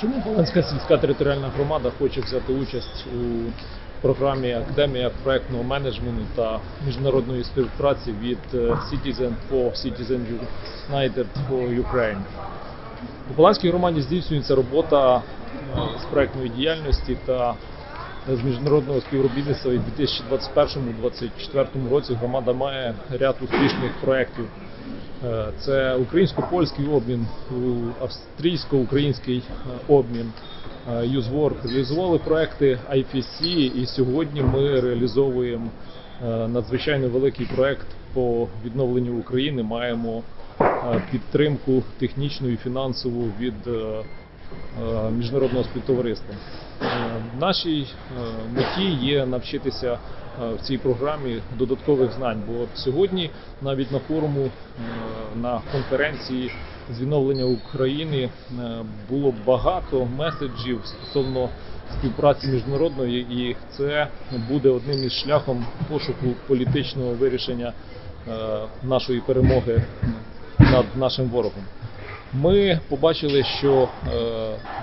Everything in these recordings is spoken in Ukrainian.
Чому Полонська сільська територіальна громада хоче взяти участь у програмі Академія проектного менеджменту та міжнародної співпраці від е, Citizen for Citizen United for Ukraine? У Поланській громаді здійснюється робота е, з проектної діяльності та з міжнародного співробітництва. І в 2021-2024 році громада має ряд успішних проєктів. Е, Це українсько-польський обмін, австрійсько-український е, обмін. е, Юзворк реалізували проекти IPC, і сьогодні ми реалізовуємо надзвичайно великий проект по відновленню України. Маємо підтримку технічну і фінансову від міжнародного співтовариства. Е, Нашій е, меті є навчитися е, в цій програмі додаткових знань. Бо сьогодні навіть на форуму на конференції з відновлення України було багато меседжів стосовно співпраці міжнародної, і це буде одним із шляхом пошуку політичного вирішення нашої перемоги над нашим ворогом. Ми побачили, що е,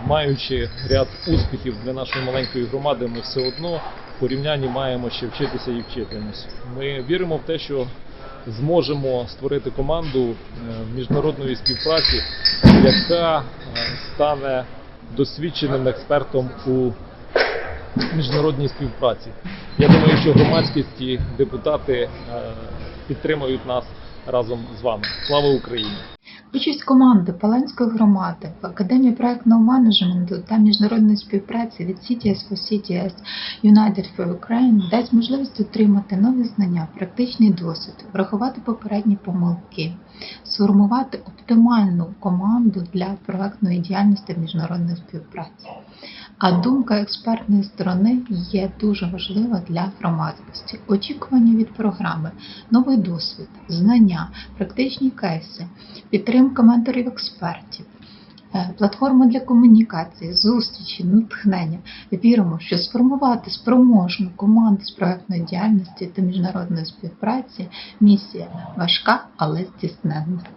маючи ряд успіхів для нашої маленької громади, ми все одно в порівнянні маємо ще вчитися і вчитимось. Ми віримо в те, що зможемо створити команду е, міжнародної співпраці, яка е, стане досвідченим експертом у міжнародній співпраці. Я думаю, що громадськість і депутати підтримують нас разом з вами. Слава Україні! Участь команди Паланської громади в Академії проектного менеджменту та міжнародної співпраці від CTS for CTS United for Ukraine дасть можливість отримати нові знання, практичний досвід, врахувати попередні помилки, сформувати оптимальну команду для проектної діяльності міжнародної співпраці. А думка експертної сторони є дуже важлива для громадськості. Очікування від програми, новий досвід, знання, практичні кейси, підтримка менторів експертів, е, платформа для комунікації, зустрічі, натхнення. Віримо, що сформувати спроможну команду з проектної діяльності та міжнародної співпраці місія важка, але здійсненна.